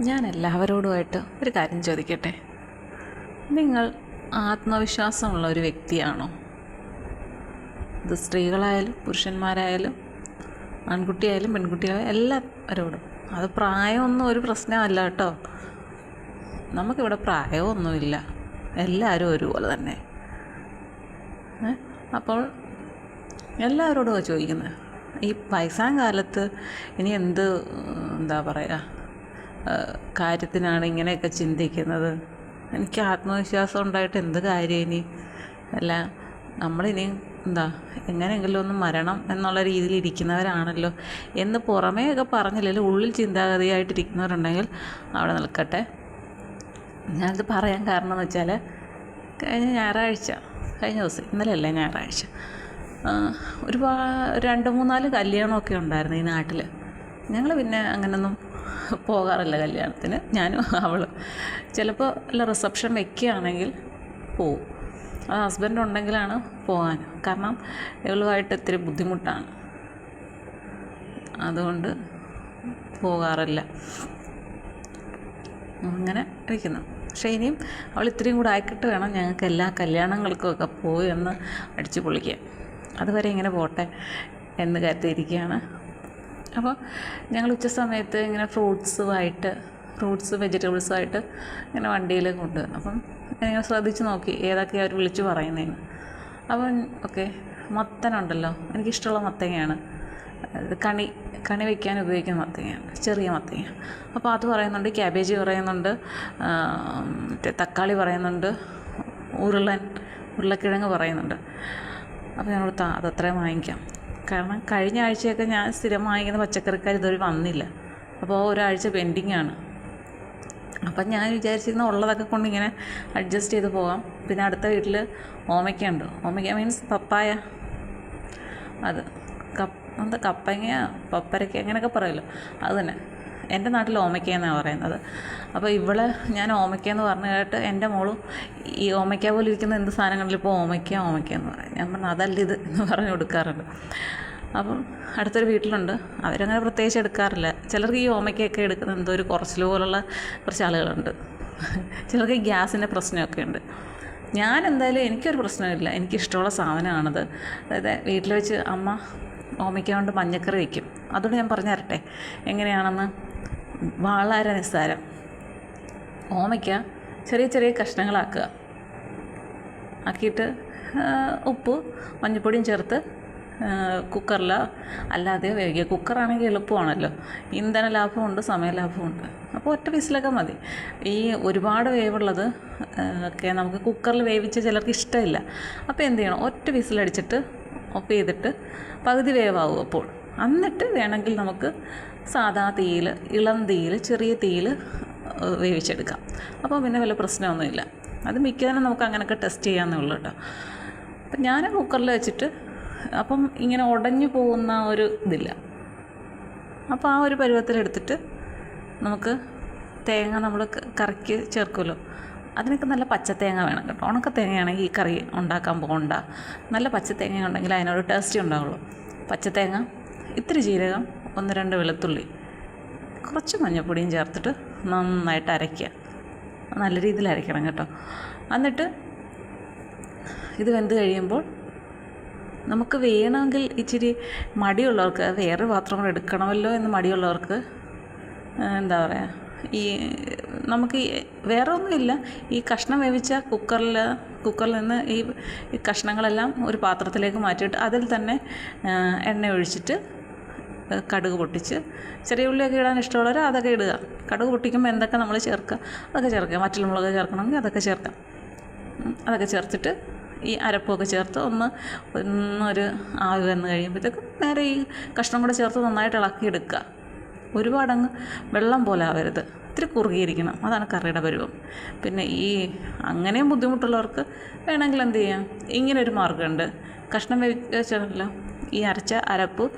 ഞാൻ എല്ലാവരോടുമായിട്ട് ഒരു കാര്യം ചോദിക്കട്ടെ? നിങ്ങൾ ആത്മവിശ്വാസമുള്ള ഒരു വ്യക്തിയാണോ? അത് സ്ത്രീകളായാലും പുരുഷന്മാരായാലും ആൺകുട്ടിയായാലും പെൺകുട്ടിയായാലും എല്ലാവരോടും. അത് പ്രായമൊന്നും ഒരു പ്രശ്നമല്ല കേട്ടോ. നമുക്കിവിടെ പ്രായമൊന്നുമില്ല. എല്ലാവരും ഒരുപോലെ തന്നെ. അപ്പോൾ എല്ലാവരോടുമാണ് ചോദിക്കുന്നത്? ഈ വയസ്സാം കാലത്ത് ഇനി എന്ത് എന്താ പറയുക കാര്യത്തിനാണ് ഇങ്ങനെയൊക്കെ ചിന്തിക്കുന്നത്. എനിക്ക് ആത്മവിശ്വാസം ഉണ്ടായിട്ട് എന്ത് കാര്യം ഇനി? അല്ല നമ്മളിനി എന്താ എങ്ങനെയെങ്കിലും ഒന്ന് മരണം എന്നുള്ള രീതിയിൽ ഇരിക്കുന്നവരാണല്ലോ എന്ന് പുറമേ ഒക്കെ പറഞ്ഞില്ലെങ്കിൽ ഉള്ളിൽ ചിന്താഗതിയായിട്ടിരിക്കുന്നവരുണ്ടെങ്കിൽ അവിടെ നിൽക്കട്ടെ. ഞാനത് പറയാൻ കാരണം എന്ന് വെച്ചാൽ കഴിഞ്ഞ ഞായറാഴ്ച കഴിഞ്ഞ ദിവസം ഇന്നലെയല്ലേ ഞായറാഴ്ച ഒരുപാട് രണ്ട് മൂന്നാൽ കല്യാണമൊക്കെ ഉണ്ടായിരുന്നു ഈ നാട്ടിൽ ഞങ്ങൾ പിന്നെ അങ്ങനൊന്നും പോകാറില്ല കല്യാണത്തിന്. ഞാനും അവളും. ചിലപ്പോൾ അല്ല റിസപ്ഷൻ വെക്കുകയാണെങ്കിൽ പോവും. അത് ഹസ്ബൻഡ് ഉണ്ടെങ്കിലാണ് പോകാൻ. കാരണം ഇവളുമായിട്ട് ഇത്തിരി ബുദ്ധിമുട്ടാണ്. അതുകൊണ്ട് പോകാറില്ല. അങ്ങനെ ഇരിക്കുന്നു. പക്ഷേ ഇനിയും അവൾ ഇത്രയും കൂടെ ആയിക്കിട്ട് വേണം ഞങ്ങൾക്ക് എല്ലാ കല്യാണങ്ങൾക്കുമൊക്കെ പോയി ഒന്ന് അടിച്ചു പൊളിക്കാൻ അതുവരെ ഇങ്ങനെ പോട്ടെ എന്ന് കരുതിയിരിക്കുകയാണ് അപ്പോൾ ഞങ്ങൾ ഉച്ച സമയത്ത് ഇങ്ങനെ ഫ്രൂട്ട്സുമായിട്ട് ഫ്രൂട്ട്സ് വെജിറ്റബിൾസുമായിട്ട് ഇങ്ങനെ വണ്ടിയിൽ കൊണ്ടുവന്നു അപ്പം ഞാൻ ശ്രദ്ധിച്ച് നോക്കി ഏതൊക്കെയാണ് അവർ വിളിച്ച് പറയുന്നതെന്ന്. അപ്പം ഓക്കെ മത്തനുണ്ടല്ലോ. എനിക്കിഷ്ടമുള്ള മത്തങ്ങയാണ്. കണി കണി വയ്ക്കാൻ ഉപയോഗിക്കുന്ന മത്തങ്ങയാണ്. ചെറിയ മത്തങ്ങ അപ്പോൾ അത് പറയുന്നുണ്ട് ക്യാബേജ് പറയുന്നുണ്ട് മറ്റേ തക്കാളി പറയുന്നുണ്ട് ഉരുളൻ ഉരുളക്കിഴങ്ങ് പറയുന്നുണ്ട്. അപ്പോൾ ഞങ്ങൾ അതത്രയും വാങ്ങിക്കാം. കാരണം കഴിഞ്ഞ ആഴ്ചയൊക്കെ ഞാൻ സ്ഥിരമായി ഇങ്ങനെ പച്ചക്കറിക്കാർ ഇതുവരെ വന്നില്ല. അപ്പോൾ ഒരാഴ്ച പെൻഡിങ് ആണ്. അപ്പം ഞാൻ വിചാരിച്ചിരുന്ന ഉള്ളതൊക്കെ കൊണ്ട് ഇങ്ങനെ അഡ്ജസ്റ്റ് ചെയ്ത് പോകാം. പിന്നെ അടുത്ത വീട്ടിൽ ഓമയ്ക്ക ഉണ്ട് ഓമയ്ക്ക മീൻസ് പപ്പായ. അത് കപ്പ് എന്താ കപ്പങ്ങ പപ്പരക്ക അങ്ങനെയൊക്കെ പറയുമല്ലോ അത് തന്നെ. എന്റെ നാട്ടിൽ ഓമയ്ക്ക എന്നാണ് പറയുന്നത്. അപ്പോൾ ഇവളെ ഞാൻ ഓമയ്ക്ക എന്ന് പറഞ്ഞു കേട്ട് എന്റെ മോളും ഈ ഓമയ്ക്ക പോലെ ഇരിക്കുന്ന എന്ത് സാധനങ്ങളിൽ ഇപ്പോൾ ഓമയ്ക്ക ഓമയ്ക്ക എന്ന് പറയും ഞാൻ പറഞ്ഞു അതല്ല ഇത് എന്ന് പറഞ്ഞു കൊടുക്കാറുണ്ട്. അപ്പം അടുത്തൊരു വീട്ടിലുണ്ട്. അവരങ്ങനെ പ്രത്യേകിച്ച് എടുക്കാറില്ല. ചിലർക്ക് ഈ ഓമയ്ക്കൊക്കെ എടുക്കുന്ന എന്തോ ഒരു കുറച്ചിൽ പോലുള്ള കുറച്ച് ആളുകളുണ്ട്. ചിലർക്ക് ഗ്യാസിന്റെ പ്രശ്നമൊക്കെ ഉണ്ട്. ഞാൻ എന്തായാലും എനിക്കൊരു പ്രശ്നമില്ല. എനിക്കിഷ്ടമുള്ള സാധനമാണത്. അതായത് വീട്ടിൽ വെച്ച് അമ്മ ഓമയ്ക്ക കൊണ്ട് മഞ്ഞക്കറി വയ്ക്കും അതുകൊണ്ട് ഞാൻ പറഞ്ഞു തരട്ടെ. എങ്ങനെയാണെന്ന് വളരെ നിസ്സാരം. ഓമയ്ക്ക ചെറിയ ചെറിയ കഷ്ണങ്ങളാക്കുക. ആക്കിയിട്ട് ഉപ്പ് മഞ്ഞൾപ്പൊടിയും ചേർത്ത് കുക്കറിൽ അല്ലാതെ വേവിക്കുക. കുക്കറാണെങ്കിൽ എളുപ്പമാണല്ലോ. ഇന്ധന ലാഭമുണ്ട് സമയ ലാഭമുണ്ട്. അപ്പോൾ ഒറ്റ വിസിലൊക്കെ മതി. ഈ ഒരുപാട് വേവുള്ളത് ഒക്കെ നമുക്ക് കുക്കറിൽ വേവിച്ച് ചിലർക്ക് ഇഷ്ടമില്ല. അപ്പോൾ എന്ത് ചെയ്യണം? ഒറ്റ വിസിലടിച്ചിട്ട് ഓഫ് ചെയ്തിട്ട് പകുതി വേവാകും അപ്പോൾ. എന്നിട്ട് വേണമെങ്കിൽ നമുക്ക് സാധാ തീയിൽ ഇളം തീയിൽ ചെറിയ തീയിൽ വേവിച്ചെടുക്കാം. അപ്പോൾ പിന്നെ വല്ല പ്രശ്നമൊന്നുമില്ല. അത് മിക്കതിനും നമുക്ക് അങ്ങനെയൊക്കെ ടെസ്റ്റ് ചെയ്യാമെന്നേ ഉള്ളൂ കേട്ടോ. അപ്പം ഞാൻ കുക്കറിൽ വെച്ചിട്ട് അപ്പം ഇങ്ങനെ ഉടഞ്ഞു പോകുന്ന ഒരു ഇതില്ല. അപ്പോൾ ആ ഒരു പരുവത്തിലെടുത്തിട്ട് നമുക്ക് തേങ്ങ നമ്മൾ കറിക്ക് ചേർക്കുമല്ലോ. അതിനൊക്കെ നല്ല പച്ചത്തേങ്ങ വേണം കേട്ടോ. ഉണക്ക തേങ്ങയാണെങ്കിൽ ഈ കറി ഉണ്ടാക്കാൻ പോകണ്ട. നല്ല പച്ചത്തേങ്ങ ഉണ്ടെങ്കിൽ അതിനൊരു ടേസ്റ്റ് ഉണ്ടാവുള്ളൂ. പച്ചത്തേങ്ങ ഇത്തിരി ജീരകം ഒന്ന് രണ്ട് വെളുത്തുള്ളി. കുറച്ച് മഞ്ഞൾപ്പൊടിയും ചേർത്തിട്ട് നന്നായിട്ട് അരയ്ക്കുക. നല്ല രീതിയിൽ അരയ്ക്കണം കേട്ടോ. എന്നിട്ട് ഇത് വെന്ത് കഴിയുമ്പോൾ നമുക്ക് വേണമെങ്കിൽ ഇച്ചിരി മടിയുള്ളവർക്ക് വേറെ പാത്രം കൂടെ എടുക്കണമല്ലോ എന്ന് മടിയുള്ളവർക്ക് എന്താ പറയുക ഈ നമുക്ക് വേറെ ഒന്നുമില്ല. ഈ കഷ്ണം വേവിച്ച കുക്കറിൽ കുക്കറിൽ നിന്ന് ഈ കഷ്ണങ്ങളെല്ലാം ഒരു പാത്രത്തിലേക്ക് മാറ്റിയിട്ട് അതിൽ തന്നെ എണ്ണ ഒഴിച്ചിട്ട് കടുക് പൊട്ടിച്ച്. ചെറിയ ഉള്ളിയൊക്കെ ഇടാൻ ഇഷ്ടമുള്ളവർ അതൊക്കെ ഇടുക. കടുക് പൊട്ടിക്കുമ്പോൾ എന്തൊക്കെ നമ്മൾ ചേർക്കുക? അതൊക്കെ ചേർക്കുക. മറ്റുള്ള മുളക് ചേർക്കണമെങ്കിൽ അതൊക്കെ ചേർക്കാം. അതൊക്കെ ചേർത്തിട്ട് ഈ അരപ്പൊക്കെ ചേർത്ത് ഒന്ന് ഒന്നൊരു ആവി വന്ന് കഴിയുമ്പോഴത്തേക്കും നേരെ ഈ കഷ്ണം കൂടെ ചേർത്ത് നന്നായിട്ട് ഇളക്കിയെടുക്കുക ഒരുപാടങ്ങ് വെള്ളം പോലെ ആവരുത്. ഇത്തിരി കുറുകിയിരിക്കണം. അതാണ് കറിയുടെ പരുവം. പിന്നെ ഈ അങ്ങനെയും ബുദ്ധിമുട്ടുള്ളവർക്ക് വേണമെങ്കിൽ എന്ത് ചെയ്യാം? ഇങ്ങനെ ഒരു മാർഗമുണ്ട്. കഷ്ണം വെച്ചല്ലോ ഈ അരച്ച അരപ്പ്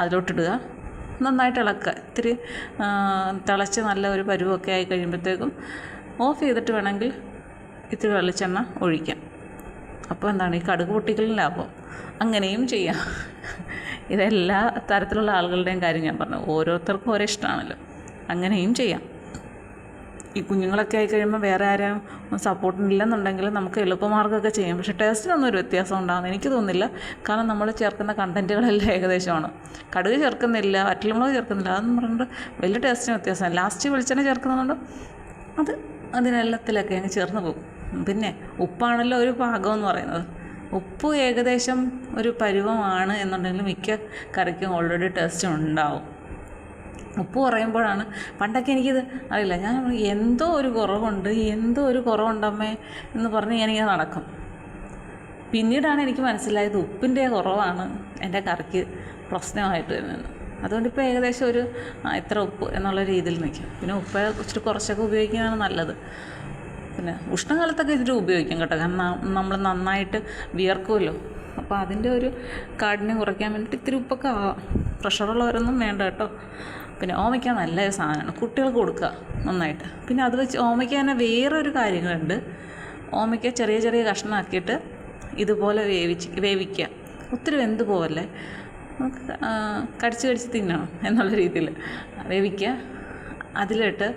അതിലോട്ടിടുക. നന്നായിട്ട് ഇളക്കുക. ഇത്തിരി തിളച്ച് നല്ല ഒരു പരുവമൊക്കെ ആയി കഴിയുമ്പോഴത്തേക്കും ഓഫ് ചെയ്തിട്ട് വേണമെങ്കിൽ ഇത്തിരി വെളിച്ചെണ്ണ ഒഴിക്കാം. അപ്പോൾ എന്താണ്? ഈ കടുക് പൊട്ടിക്കലിന് ലാഭം. അങ്ങനെയും ചെയ്യാം. ഇതെല്ലാ തരത്തിലുള്ള ആളുകളുടെയും കാര്യം ഞാൻ പറഞ്ഞു. ഓരോരുത്തർക്കും ഓരോ ഇഷ്ടമാണല്ലോ. അങ്ങനെയും ചെയ്യാം. ഈ കുഞ്ഞുങ്ങളൊക്കെ ആയി കഴിയുമ്പോൾ വേറെ ആരും സപ്പോർട്ടിനില്ലെന്നുണ്ടെങ്കിൽ നമുക്ക് എളുപ്പമാർഗമൊക്കെ ചെയ്യാം. പക്ഷേ ടേസ്റ്റിനൊന്നും ഒരു വ്യത്യാസം ഉണ്ടാകുന്നു എനിക്ക് തോന്നുന്നില്ല. കാരണം നമ്മൾ ചേർക്കുന്ന കണ്ടന്റുകളെല്ലാം ഏകദേശമാണ്. കടുക് ചേർക്കുന്നില്ല വറ്റൽമുളക് ചേർക്കുന്നില്ല. അതെന്ന് പറഞ്ഞിട്ട് വലിയ ടേസ്റ്റിന് വ്യത്യാസമാണ് ലാസ്റ്റ് വെളിച്ചെണ്ണ ചേർക്കുന്നതുകൊണ്ട് അത് അതിനെല്ലാത്തിലൊക്കെ അങ്ങ് ചേർന്ന് പോകും. പിന്നെ ഉപ്പാണല്ലോ ഒരു പാകം എന്ന് പറയുന്നത്. ഉപ്പ് ഏകദേശം ഒരു പരുവമാണ് എന്നുണ്ടെങ്കിൽ മിക്ക കറിക്കും ഓൾറെഡി ടേസ്റ്റ് ഉണ്ടാവും. ഉപ്പ് കുറയുമ്പോഴാണ് പണ്ടൊക്കെ എനിക്കിത് അറിയില്ല. ഞാൻ എന്തോ ഒരു കുറവുണ്ട് എന്തോ ഒരു കുറവുണ്ടമ്മേ എന്ന് പറഞ്ഞ് ഞാനിങ്ങനെ നടക്കും. പിന്നീടാണ് എനിക്ക് മനസ്സിലായത് ഉപ്പിന്റെ കുറവാണ് എന്റെ കറിക്ക് പ്രശ്നമായിട്ട് വരുന്നത്. അതുകൊണ്ട് ഇപ്പോൾ ഏകദേശം ഒരു ഇത്ര ഉപ്പ് എന്നുള്ള രീതിയിൽ നിൽക്കും. പിന്നെ ഉപ്പ് ഇച്ചിരി കുറച്ചൊക്കെ ഉപയോഗിക്കുന്നതാണ് നല്ലത്. പിന്നെ ഉഷ്ണകാലത്തൊക്കെ ഇതിൽ ഉപയോഗിക്കും കേട്ടോ. കാരണം നമ്മൾ നന്നായിട്ട് വിയർക്കുമല്ലോ. അപ്പോൾ അതിന്റെ ഒരു കാഠിന്യം കുറയ്ക്കാൻ വേണ്ടിയിട്ട് ഇത്തിരി ഉപ്പൊക്കെ പ്രഷറുള്ളവരൊന്നും വേണ്ട കേട്ടോ. പിന്നെ ഓമയ്ക്ക നല്ലൊരു സാധനമാണ്. കുട്ടികൾക്ക് കൊടുക്കുക നന്നായിട്ട്. പിന്നെ അത് വെച്ച് ഓമയ്ക്ക തന്നെ വേറൊരു കാര്യങ്ങളുണ്ട്. ഓമയ്ക്ക ചെറിയ ചെറിയ കഷ്ണമാക്കിയിട്ട് ഇതുപോലെ വേവിച്ച് വേവിക്കുക. ഒത്തിരി വെന്ത് പോവല്ലേ? നമുക്ക് കടിച്ച് കടിച്ച് തിന്നണം എന്നുള്ള രീതിയിൽ. വേവിക്കുക. അതിലിട്ട്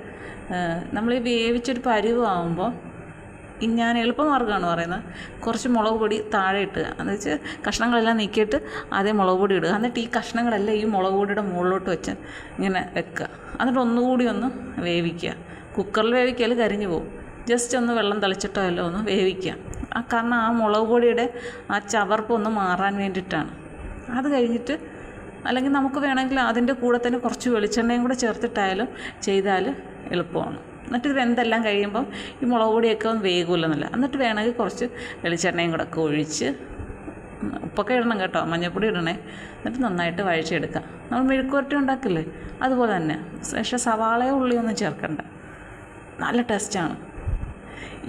നമ്മൾ ഈ വേവിച്ചൊരു പരുവാകുമ്പോൾ ഞാൻ എളുപ്പമാർഗമാണ് പറയുന്നത്. കുറച്ച് മുളക് പൊടി താഴെ ഇട്ടുക. എന്ന് വെച്ചാൽ കഷ്ണങ്ങളെല്ലാം നീക്കിയിട്ട് ആദ്യം മുളക് പൊടി ഇടുക. എന്നിട്ട് ഈ കഷ്ണങ്ങളെല്ലാം ഈ മുളക് പൊടിയുടെ മുകളിലോട്ട് വെച്ച് ഇങ്ങനെ വെക്കുക. എന്നിട്ട് ഒന്നുകൂടി ഒന്ന് വേവിക്കുക. കുക്കറിൽ വേവിക്കൽ കരിഞ്ഞു പോകും. ജസ്റ്റ് ഒന്ന് വെള്ളം തളിച്ചിട്ടോ എല്ലാം ഒന്ന് വേവിക്കുക. ആ കാരണം ആ മുളക് പൊടിയുടെ ആ ചവർപ്പ് ഒന്ന് മാറാൻ വേണ്ടിയിട്ടാണ്. അത് കഴിഞ്ഞിട്ട് അല്ലെങ്കിൽ നമുക്ക് വേണമെങ്കിൽ അതിന്റെ കൂടെ തന്നെ കുറച്ച് വെളിച്ചെണ്ണയും കൂടെ ചേർത്തിട്ടായാലും ചെയ്താൽ എളുപ്പമാണ്. എന്നിട്ട് ഇത് വെന്തെല്ലാം കഴിയുമ്പം ഈ മുളക് പൊടിയൊക്കെ ഒന്ന് വേകുമല്ലെന്നല്ല എന്നിട്ട് വേണമെങ്കിൽ കുറച്ച് വെളിച്ചെണ്ണയും കൂടെ ഒക്കെ ഒഴിച്ച് ഉപ്പൊക്കെ ഇടണം കേട്ടോ മഞ്ഞൾപ്പൊടി ഇടണേ. എന്നിട്ട് നന്നായിട്ട് വഴിച്ചെടുക്കാം നമ്മൾ മെഴുക്കുവരട്ടി ഉണ്ടാക്കില്ലേ? അതുപോലെ തന്നെ. പക്ഷേ സവാളയോ ഉള്ളിയൊന്നും ചേർക്കണ്ട. നല്ല ടേസ്റ്റാണ്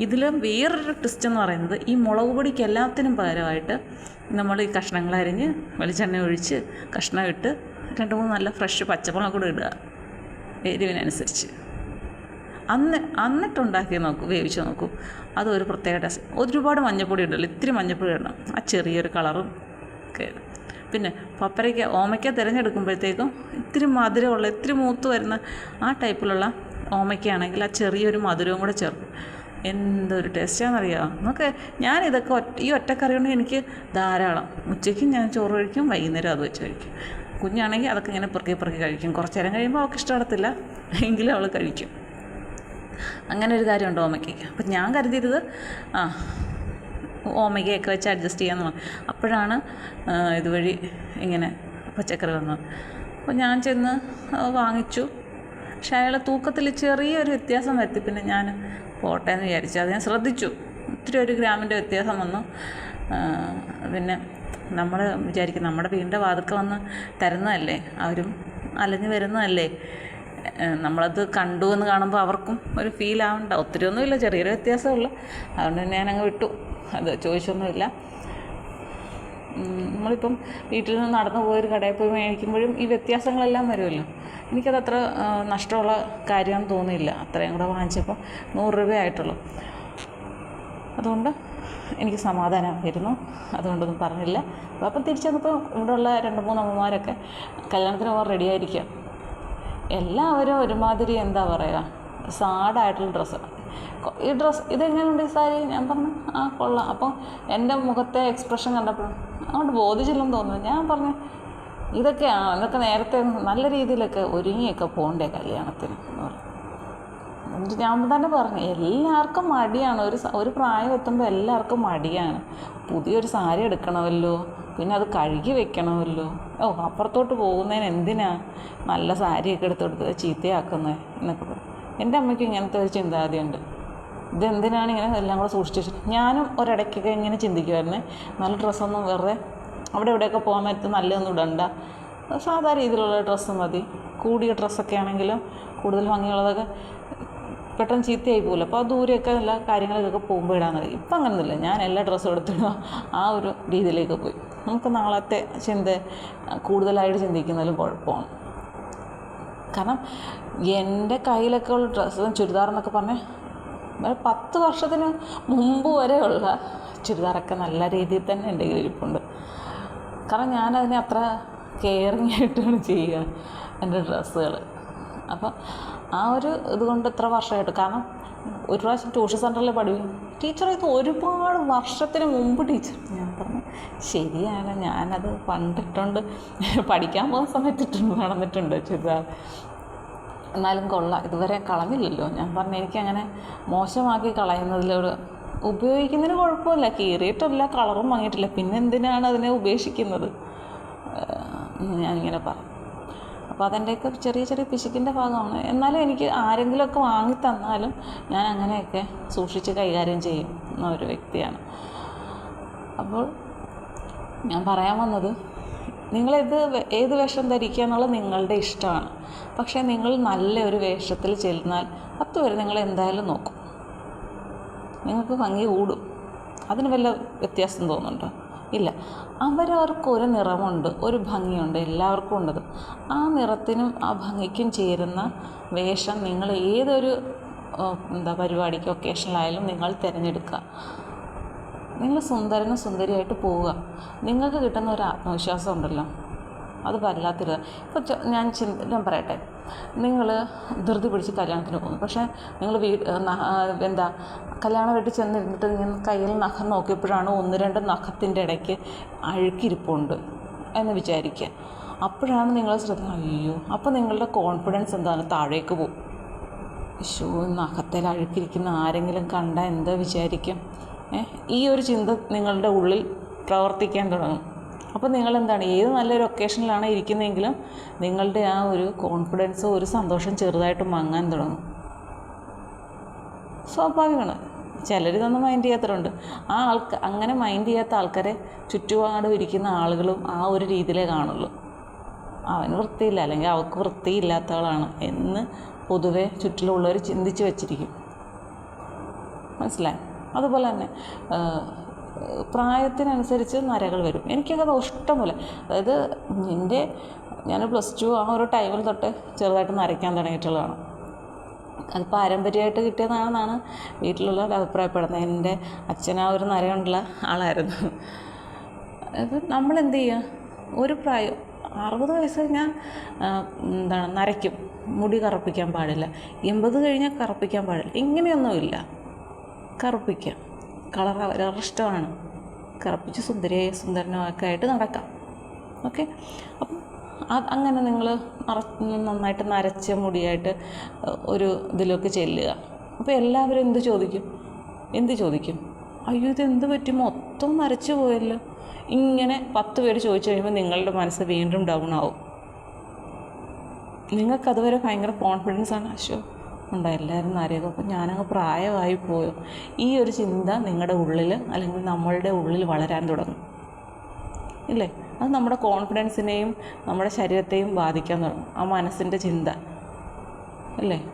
ഇതിൽ വേറൊരു ട്വിസ്റ്റ് എന്ന് പറയുന്നത് ഈ മുളക് പൊടിക്ക് എല്ലാത്തിനും പകരമായിട്ട് നമ്മൾ ഈ കഷ്ണങ്ങൾ അരിഞ്ഞ് വെളിച്ചെണ്ണ ഒഴിച്ച് കഷ്ണം ഇട്ട് രണ്ട് മൂന്ന് നല്ല ഫ്രഷ് പച്ചമുളക് കൂടെ ഇടുക. എരിവിനനുസരിച്ച്. അന്ന് എന്നിട്ടുണ്ടാക്കി നോക്കൂ വേവിച്ച് നോക്കൂ. അതൊരു പ്രത്യേക ടേസ്റ്റ് ഒരുപാട് മഞ്ഞപ്പൊടി ഉണ്ടല്ലോ ഇത്തിരി മഞ്ഞപ്പൊടി ഇടണം. ആ ചെറിയൊരു കളറും ഒക്കെ പിന്നെ പപ്പരയ്ക്ക ഓമയ്ക്ക തിരഞ്ഞെടുക്കുമ്പോഴത്തേക്കും ഇത്തിരി മധുരമുള്ള ഇത്തിരി മൂത്ത് വരുന്ന ആ ടൈപ്പിലുള്ള ഓമയ്ക്കാണെങ്കിൽ ആ ചെറിയൊരു മധുരവും കൂടെ ചേർക്കും. എന്തൊരു ടേസ്റ്റാണെന്നറിയാമോ നമുക്ക് ഞാനിതൊക്കെ ഒറ്റ ഈ ഒറ്റക്കറി കൊണ്ട് എനിക്ക് ധാരാളം. ഉച്ചയ്ക്കും ഞാൻ ചോറ് കഴിക്കും വൈകുന്നേരം അത് വെച്ച് കഴിക്കും. കുഞ്ഞാണെങ്കിൽ അതൊക്കെ ഇങ്ങനെ പെറുക്കി പെറുക്കി കഴിക്കും. കുറച്ചു നേരം കഴിയുമ്പോൾ അവൾക്ക് ഇഷ്ടപ്പെടത്തില്ല. എങ്കിലും അവൾ കഴിക്കും. അങ്ങനെ ഒരു കാര്യമുണ്ട് ഓമയ്ക്കൊക്കെ അപ്പം ഞാൻ കരുതിയത് ആ ഓമയ്ക്കൊക്കെ വെച്ച് അഡ്ജസ്റ്റ് ചെയ്യാമെന്ന് പറഞ്ഞു. അപ്പോഴാണ് ഇതുവഴി ഇങ്ങനെ പച്ചക്കറി വന്നത്. അപ്പോൾ ഞാൻ ചെന്ന് വാങ്ങിച്ചു. പക്ഷേ അയാളെ തൂക്കത്തിൽ ചെറിയൊരു വ്യത്യാസം വരുത്തി. പിന്നെ ഞാൻ പോട്ടെ എന്ന് വിചാരിച്ചു. അത് ഞാൻ ശ്രദ്ധിച്ചു. ഒത്തിരി ഒരു ഗ്രാമിന്റെ വ്യത്യാസം വന്നു. പിന്നെ നമ്മൾ വിചാരിക്കും നമ്മുടെ വീടിന്റെ വാതിൽക്ക വന്ന് തരുന്നതല്ലേ? അവരും അലഞ്ഞു വരുന്നതല്ലേ? നമ്മളത് കണ്ടു എന്ന് കാണുമ്പോൾ അവർക്കും ഒരു ഫീൽ ആവണ്ട. ഒത്തിരി ഒന്നുമില്ല ചെറിയൊരു വ്യത്യാസമുള്ളൂ. അതുകൊണ്ട് ഞാനങ്ങ് വിട്ടു. അത് ചോദിച്ചൊന്നുമില്ല. നമ്മളിപ്പം വീട്ടിൽ നിന്ന് നടന്നു പോയൊരു കടയിൽ പോയി മേടിക്കുമ്പോഴും ഈ വ്യത്യാസങ്ങളെല്ലാം വരുമല്ലോ. എനിക്കത് അത്ര നഷ്ടമുള്ള കാര്യമെന്ന് തോന്നിയില്ല. അത്രയും കൂടെ വാങ്ങിച്ചപ്പോൾ നൂറ് രൂപയായിട്ടുള്ളൂ. അതുകൊണ്ട് എനിക്ക് സമാധാനമായിരുന്നു. അതുകൊണ്ടൊന്നും പറഞ്ഞില്ല. അപ്പോൾ അപ്പം തിരിച്ചു വന്നപ്പോൾ ഇവിടെയുള്ള രണ്ട് മൂന്ന് അമ്മമാരൊക്കെ കല്യാണത്തിന് പോകാൻ റെഡിയായിരിക്കുക എല്ലാവരും ഒരുമാതിരി എന്താ പറയുക സാഡായിട്ടുള്ള ഡ്രസ്സ്. ഈ ഡ്രസ്സ് ഇതെങ്ങനെയുണ്ട് ഈ സാരി? ഞാൻ പറഞ്ഞു ആ കൊള്ളാം. അപ്പം എന്റെ മുഖത്തെ എക്സ്പ്രഷൻ കണ്ടപ്പോൾ അങ്ങോട്ട് ബോധിച്ചില്ലെന്ന് തോന്നുന്നു. ഞാൻ പറഞ്ഞു ഇതൊക്കെയാണ് ഇതൊക്കെ നേരത്തെ നല്ല രീതിയിലൊക്കെ ഒരുങ്ങിയൊക്കെ പോകണ്ടേ കല്യാണത്തിന് എന്ന് പറഞ്ഞു. എന്നിട്ട് ഞാൻ തന്നെ പറഞ്ഞു എല്ലാവർക്കും മടിയാണ്. ഒരു ഒരു പ്രായം എത്തുമ്പോൾ എല്ലാവർക്കും മടിയാണ്. പുതിയൊരു സാരി എടുക്കണമല്ലോ പിന്നെ അത് കഴുകി വെക്കണമല്ലോ. ഓ അപ്പുറത്തോട്ട് പോകുന്നതിന് എന്തിനാ നല്ല സാരിയൊക്കെ എടുത്തെടുത്ത് ചീത്തയാക്കുന്നത് എന്നൊക്കെ പറയും എന്റെ അമ്മയ്ക്ക് ഇങ്ങനത്തെ ഒരു ചിന്താഗതിയുണ്ട്. ഇതെന്തിനാണ് ഇങ്ങനെ എല്ലാം കൂടെ സൂക്ഷിച്ച് ഞാനും ഒരിടയ്ക്കൊക്കെ ഇങ്ങനെ ചിന്തിക്കുമായിരുന്നു നല്ല ഡ്രസ്സൊന്നും വെറുതെ അവിടെ ഇവിടെയൊക്കെ പോകാൻ പറ്റും നല്ലതൊന്നും ഇടണ്ട. സാധാ രീതിയിലുള്ള ഡ്രസ്സ് മതി. കൂടിയ ഡ്രസ്സൊക്കെ ആണെങ്കിലും കൂടുതൽ ഭംഗിയുള്ളതൊക്കെ പെട്ടെന്ന് ചീത്തയായി പോകില്ല അപ്പോൾ ആ ദൂരെയൊക്കെ എല്ലാ കാര്യങ്ങളൊക്കെ പോകുമ്പോൾ ഇടാൻ ഇപ്പം അങ്ങനെയൊന്നുമില്ല ഞാൻ എല്ലാ ഡ്രസ്സും എടുത്തിടുക ആ ഒരു രീതിയിലേക്ക് പോയി. നമുക്ക് നാളത്തെ ചിന്ത കൂടുതലായിട്ട് ചിന്തിക്കുന്നതിലും കുഴപ്പമാണ്. കാരണം എന്റെ കയ്യിലൊക്കെ ഉള്ള ഡ്രസ്സ് ചുരിദാർ എന്നൊക്കെ പറഞ്ഞാൽ പത്ത് വർഷത്തിന് മുമ്പ് വരെയുള്ള ചുരിദാറൊക്കെ നല്ല രീതിയിൽ തന്നെ എന്റെ കയ്യിൽ ഇരിപ്പുണ്ട് കാരണം ഞാനതിനെ അത്ര കെയറിങ് ആയിട്ടാണ് ചെയ്യുക എന്റെ ഡ്രസ്സുകൾ അപ്പോൾ ആ ഒരു ഇതുകൊണ്ട് ഇത്ര വർഷമായിട്ട്. കാരണം ഒരു പ്രാവശ്യം ട്യൂഷൻ സെന്ററിൽ പഠിക്കും ടീച്ചർ ഇത് ഒരുപാട് വർഷത്തിന് മുമ്പ് ടീച്ചർ. ഞാൻ പറഞ്ഞു ശരിയാണ് ഞാനത് കണ്ടിട്ടുണ്ട്. പഠിക്കാൻ പോകുന്ന സമയത്തിട്ടുണ്ട് നടന്നിട്ടുണ്ട് ചുരിദാർ. എന്നാലും കൊള്ളാം ഇതുവരെ കളഞ്ഞില്ലല്ലോ. ഞാൻ പറഞ്ഞു എനിക്കങ്ങനെ മോശമാക്കി കളയുന്നതിലൊരു ഉപയോഗിക്കുന്നതിന് കുഴപ്പമില്ല. കീറിയിട്ടില്ല കളറും വാങ്ങിയിട്ടില്ല. പിന്നെ എന്തിനാണ് അതിനെ ഉപേക്ഷിക്കുന്നത്? ഞാനിങ്ങനെ പറഞ്ഞു അപ്പോൾ അതെന്റെയൊക്കെ ചെറിയ ചെറിയ പിശുക്കിന്റെ ഭാഗമാണ്. എന്നാലും എനിക്ക് ആരെങ്കിലുമൊക്കെ വാങ്ങി തന്നാലും ഞാൻ അങ്ങനെയൊക്കെ സൂക്ഷിച്ച് കൈകാര്യം ചെയ്യും ഒരു വ്യക്തിയാണ്. അപ്പോൾ ഞാൻ പറയാൻ വന്നത് നിങ്ങളേത് ഏത് വേഷം ധരിക്കുക എന്നുള്ളത് നിങ്ങളുടെ ഇഷ്ടമാണ്. പക്ഷേ നിങ്ങൾ നല്ലൊരു വേഷത്തിൽ ചെല്ലുന്നാൽ പത്ത് പേര് നിങ്ങൾ എന്തായാലും നോക്കും. നിങ്ങൾക്ക് ഭംഗി കൂടും. അതിന് വല്ല വ്യത്യാസം തോന്നുന്നുണ്ടോ? ഇല്ല. അവരവർക്ക് ഒരു നിറമുണ്ട് ഒരു ഭംഗിയുണ്ട് എല്ലാവർക്കും ഉണ്ടത്. ആ നിറത്തിനും ആ ഭംഗിക്കും ചേരുന്ന വേഷം നിങ്ങൾ ഏതൊരു എന്താ പരിപാടിക്ക് ഒക്കേഷനിലായാലും നിങ്ങൾ തിരഞ്ഞെടുക്കുക. നിങ്ങൾ സുന്ദരനും സുന്ദരിയായിട്ട് പോവുക. നിങ്ങൾക്ക് കിട്ടുന്ന ഒരു ആത്മവിശ്വാസം ഉണ്ടല്ലോ അത് വല്ലാത്തൊരു ഇപ്പോൾ ഞാൻ ചിന്ത ഞാൻ പറയട്ടെ. നിങ്ങൾ ധൃതി പിടിച്ച് കല്യാണത്തിന് പോകുന്നു. പക്ഷേ നിങ്ങൾ വീട് എന്താ കല്യാണ വീട്ടിൽ ചെന്നിരുന്നിട്ട് നിങ്ങൾ കയ്യിൽ നഖം നോക്കിയപ്പോഴാണ് ഒന്ന് രണ്ട് നഖത്തിന്റെ ഇടയ്ക്ക് അഴുക്കിരിപ്പുണ്ട് എന്ന് വിചാരിക്കുക. അപ്പോഴാണ് നിങ്ങൾ ശ്രദ്ധ അയ്യോ അപ്പോൾ നിങ്ങളുടെ കോൺഫിഡൻസ് എന്താണ് താഴേക്ക് പോകും. ശോ നഖത്തിൽ അഴുക്കിരിക്കുന്ന ആരെങ്കിലും കണ്ടാൽ എന്താ വിചാരിക്കും ഈ ഒരു ചിന്ത നിങ്ങളുടെ ഉള്ളിൽ പ്രവർത്തിക്കാൻ തുടങ്ങും. അപ്പോൾ നിങ്ങൾ എന്താണ് ഏത് നല്ലൊരു ഒക്കേഷനിലാണ് ഇരിക്കുന്നതെങ്കിലും നിങ്ങളുടെ ആ ഒരു കോൺഫിഡൻസ് ഒരു സന്തോഷം ചെറുതായിട്ട് മങ്ങാൻ തുടങ്ങും. സ്വാഭാവികമാണ്. ചിലരിതൊന്നും മൈൻഡ് ചെയ്യാത്തവരുണ്ട്. ആ ആൾക്ക് അങ്ങനെ മൈൻഡ് ചെയ്യാത്ത ആൾക്കാരെ ചുറ്റുപാടും ഇരിക്കുന്ന ആളുകളും ആ ഒരു രീതിയിലേ കാണുള്ളൂ. അവന് വൃത്തിയില്ല അല്ലെങ്കിൽ അവൾക്ക് വൃത്തിയില്ലാത്ത ആളാണ് എന്ന് പൊതുവെ ചുറ്റിലുള്ളവർ ചിന്തിച്ച് വെച്ചിരിക്കും. മനസ്സിലായി? അതുപോലെ തന്നെ പ്രായത്തിനനുസരിച്ച് നരകൾ വരും. എനിക്കത് ഇഷ്ടംപോലെ. അതായത് എന്റെ ഞാൻ പ്ലസ് ടു ആ ഒരു ടൈമിൽ തൊട്ട് ചെറുതായിട്ട് നരയ്ക്കാൻ തുടങ്ങിയിട്ടുള്ളതാണ്. അത് പാരമ്പര്യമായിട്ട് കിട്ടിയതാണെന്നാണ് വീട്ടിലുള്ളവർ അഭിപ്രായപ്പെടുന്നത്. എന്റെ അച്ഛൻ ആ ഒരു നരകൊണ്ടുള്ള ആളായിരുന്നു. അത് നമ്മൾ എന്ത് ചെയ്യുക? ഒരു പ്രായം അറുപത് വയസ്സ് കഴിഞ്ഞാൽ എന്താണ് നരയ്ക്കും. മുടി കറുപ്പിക്കാൻ പാടില്ല. എൺപത് കഴിഞ്ഞാൽ കറുപ്പിക്കാൻ പാടില്ല. ഇങ്ങനെയൊന്നുമില്ല. കറുപ്പിക്കാം. കളർ അവരവരുടെ ഇഷ്ടമാണ്. കറുപ്പിച്ച് സുന്ദരിയെ സുന്ദരനൊക്കെ ആയിട്ട് നടക്കാം. ഓക്കെ? അപ്പം അങ്ങനെ നിങ്ങൾ നന്നായിട്ട് നരച്ച മുടിയായിട്ട് ഒരു ഇതിലൊക്കെ ചെല്ലുക. അപ്പോൾ എല്ലാവരും എന്ത് ചോദിക്കും? എന്ത് ചോദിക്കും? അയ്യോ ഇത് എന്ത് പറ്റി? മൊത്തം നരച്ചു പോയല്ലോ. ഇങ്ങനെ പത്ത് പേര് ചോദിച്ചു കഴിയുമ്പോൾ നിങ്ങളുടെ മനസ്സ് വീണ്ടും ഡൗൺ ആവും. നിങ്ങൾക്കതുവരെ ഭയങ്കര കോൺഫിഡൻസ് ആണ് അശോ ഉണ്ടോ എല്ലാവരും നരകം അപ്പം ഞാനങ്ങ് പ്രായമായി പോയോ. ഈ ഒരു ചിന്ത നിങ്ങളുടെ ഉള്ളിൽ അല്ലെങ്കിൽ നമ്മളുടെ ഉള്ളിൽ വളരാൻ തുടങ്ങും. ഇല്ലേ? അത് നമ്മുടെ കോൺഫിഡൻസിനെയും നമ്മുടെ ശരീരത്തെയും ബാധിക്കാൻ തുടങ്ങും. ആ മനസ്സിന്റെ ചിന്ത. അല്ലേ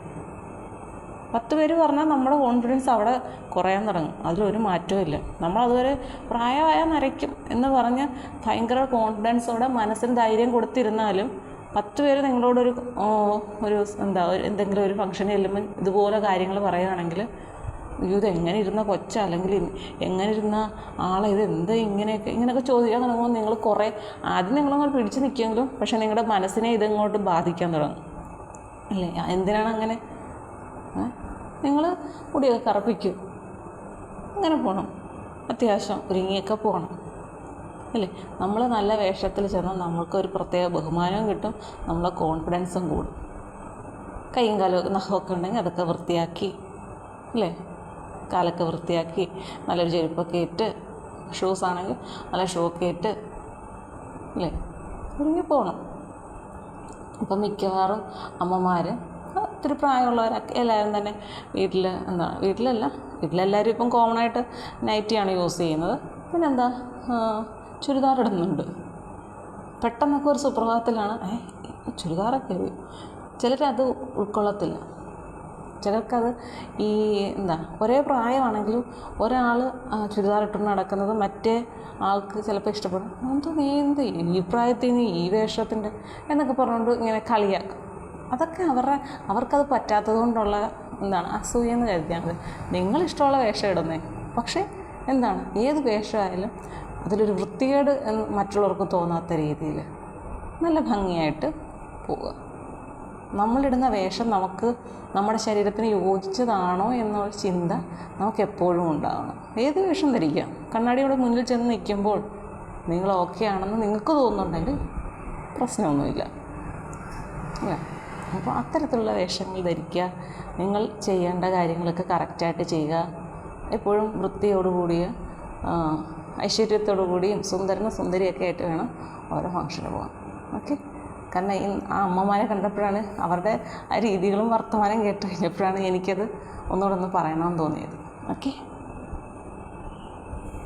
പത്ത് പേര് പറഞ്ഞാൽ നമ്മുടെ കോൺഫിഡൻസ് അവിടെ കുറയാൻ തുടങ്ങും. അതിലൊരു മാറ്റവും ഇല്ല. നമ്മൾ അതുവരെ പ്രായമായാൽ നരയ്ക്കും എന്ന് പറഞ്ഞ് ഭയങ്കര കോൺഫിഡൻസോടെ മനസ്സിന് ധൈര്യം കൊടുത്തിരുന്നാലും പത്ത് പേര് നിങ്ങളോടൊരു ഒരു എന്താ ഒരു എന്തെങ്കിലും ഒരു ഫംഗ്ഷന് ചെല്ലുമ്പോൾ ഇതുപോലെ കാര്യങ്ങൾ പറയുകയാണെങ്കിൽ ഇത് എങ്ങനെ ഇരുന്ന കൊച്ച? അല്ലെങ്കിൽ എങ്ങനെ ഇരുന്ന ആളെ? ഇത് എന്താ ഇങ്ങനെയൊക്കെ ഇങ്ങനെയൊക്കെ ചോദിക്കാൻ തുടങ്ങുമ്പോൾ നിങ്ങൾ കുറേ ആദ്യം നിങ്ങളങ്ങോട്ട് പിടിച്ച് നിൽക്കുമെങ്കിലും പക്ഷേ നിങ്ങളുടെ മനസ്സിനെ ഇതങ്ങോട്ട് ബാധിക്കാൻ തുടങ്ങും. അല്ലേ? എന്തിനാണ് അങ്ങനെ? നിങ്ങൾ മുടിയൊക്കെ കറപ്പിക്കും. അങ്ങനെ പോകണം അത്യാവശ്യം ഒരുങ്ങിയൊക്കെ പോകണം അല്ലേ? നമ്മൾ നല്ല വേഷത്തിൽ ചെന്നാൽ നമ്മൾക്കൊരു പ്രത്യേക ബഹുമാനവും കിട്ടും നമ്മളെ കോൺഫിഡൻസും കൂടും. കൈയും കാലും നഖമൊക്കെ ഉണ്ടെങ്കിൽ അതൊക്കെ വൃത്തിയാക്കി അല്ലേ? കാലൊക്കെ വൃത്തിയാക്കി നല്ലൊരു ചെരുപ്പൊക്കെ ഇട്ട് ഷൂസ് ആണെങ്കിൽ നല്ല ഷൂ ഒക്കെ ഇട്ട് അല്ലേ? ഒരുങ്ങി പോകണം അപ്പം മിക്കവാറും അമ്മമാർ ഒത്തിരി പ്രായമുള്ളവരൊക്കെ എല്ലാവരും തന്നെ വീട്ടിൽ എന്താണ് വീട്ടിലല്ല വീട്ടിലെല്ലാവരും ഇപ്പം കോമൺ ആയിട്ട് നൈറ്റിയാണ് യൂസ് ചെയ്യുന്നത്. പിന്നെന്താ? ചുരിദാർ ഇടുന്നുണ്ട് പെട്ടെന്നൊക്കെ ഒരു സുപ്രഭാതത്തിലാണ് ഏ ചുരിദാറൊക്കെ ചിലരത് ഉൾക്കൊള്ളത്തില്ല. ചിലർക്കത് ഈ എന്താ ഒരേ പ്രായമാണെങ്കിലും ഒരാൾ ചുരിദാർ ഇട്ടുകൊണ്ട് നടക്കുന്നത് മറ്റേ ആൾക്ക് ചിലപ്പോൾ ഇഷ്ടപ്പെടും. എന്തോ നീ എന്ത് ഈ പ്രായത്തിൽ നീ ഈ വേഷത്തിന്റെ എന്നൊക്കെ പറഞ്ഞുകൊണ്ട് ഇങ്ങനെ കളിയാക്കും. അതൊക്കെ അവരുടെ അവർക്കത് പറ്റാത്തത് കൊണ്ടുള്ള എന്താണ് അസൂയ എന്ന് കരുതിയാണത് നിങ്ങളിഷ്ടമുള്ള വേഷം ഇടുന്നേ. പക്ഷേ എന്താണ് ഏത് വേഷമായാലും അതിലൊരു വൃത്തികേട് എന്ന് മറ്റുള്ളവർക്ക് തോന്നാത്ത രീതിയിൽ നല്ല ഭംഗിയായിട്ട് പോവുക. നമ്മളിടുന്ന വേഷം നമുക്ക് നമ്മുടെ ശരീരത്തിന് യോജിച്ചതാണോ എന്നൊരു ചിന്ത നമുക്ക് എപ്പോഴും ഉണ്ടാവണം. ഏത് വേഷം ധരിക്കാം? കണ്ണാടിയുടെ മുന്നിൽ ചെന്ന് നിൽക്കുമ്പോൾ നിങ്ങൾ ഓക്കെ ആണെന്ന് നിങ്ങൾക്ക് തോന്നുന്നുണ്ടെങ്കിൽ പ്രശ്നമൊന്നുമില്ല. അല്ല? അപ്പോൾ അത്തരത്തിലുള്ള വേഷങ്ങൾ ധരിക്കുക നിങ്ങൾ ചെയ്യേണ്ട കാര്യങ്ങളൊക്കെ കറക്റ്റായിട്ട് ചെയ്യുക എപ്പോഴും വൃത്തിയോടുകൂടിയ ഐശ്വര്യത്തോടു കൂടിയും സുന്ദരനും സുന്ദരിയൊക്കെ ആയിട്ട് വേണം ഓരോ ഫംഗ്ഷന് പോകാൻ ഓക്കെ കാരണം ആ അമ്മമാരെ കണ്ടപ്പോഴാണ് അവരുടെ ആ രീതികളും വർത്തമാനം കേട്ട് കഴിഞ്ഞപ്പോഴാണ് എനിക്കത് ഒന്നുകൂടെ ഒന്ന് പറയണമെന്ന് തോന്നിയത്. ഓക്കെ